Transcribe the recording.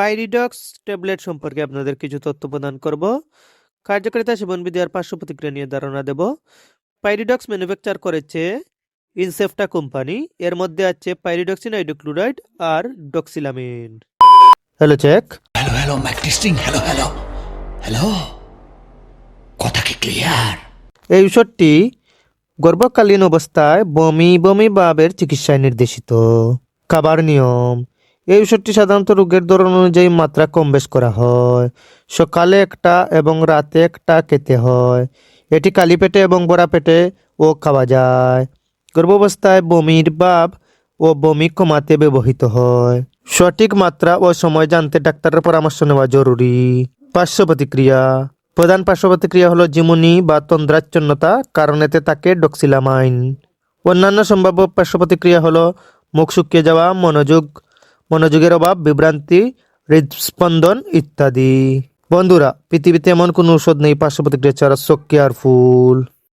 পাইরিডক্স tablet সম্পর্কে আপনাদের কিছু তথ্য প্রদান করব। কার্যকারিতা সেবনবিধি আর পার্শ্ব প্রতিক্রিয়া নিয়ে ধারণা দেব। পাইরিডক্স ম্যানুফ্যাকচার করেছে ইনসেফটা কোম্পানি এর মধ্যে আছে পাইরিডক্সিন হাইড্রোক্লোরাইড আর doxylamine hello check hello hello mic testing hello hello hello কথা কি ক্লিয়ার এই ওষুধটি গর্ভকালীন অবস্থায় বমি বমি ভাবের চিকিৎসায় নির্দেশিত। খাবার নিয়ম এই ওষুধটি সাধারণত রোগের ধরন অনুযায়ী মাত্রা কম বেশ করা হয়। সকালে একটা এবং রাতে একটা খেতে হয়। এটি কালি পেটে এবং বড়া পেটে ও খাওয়া যায়। গর্ভাবস্থায় বমির ভাব ও বমি কমাতে ব্যবহৃত হয়। সঠিক মাত্রা ও সময় জানতে ডাক্তারের পরামর্শ নেওয়া জরুরি। পার্শ্ব প্রতিক্রিয়া প্রধান পার্শ্ব প্রতিক্রিয়া হলো জিমুনি বা তন্দ্রাচ্ছন্নতা, কারণ এতে থাকে ডক্সিলামাইন। অন্যান্য সম্ভাব্য পার্শ্ব প্রতিক্রিয়া হলো মুখ শুকিয়ে যাওয়া, মনোযোগ মনোযোগের অভাব, বিভ্রান্তি, হৃদস্পন্দন ইত্যাদি। বন্ধুরা, পৃথিবীতে এমন কোনো ঔষধ নেই পার্শ্ব প্রতিক্রিয়া ছাড়া সক্রিয়ার কেয়ারফুল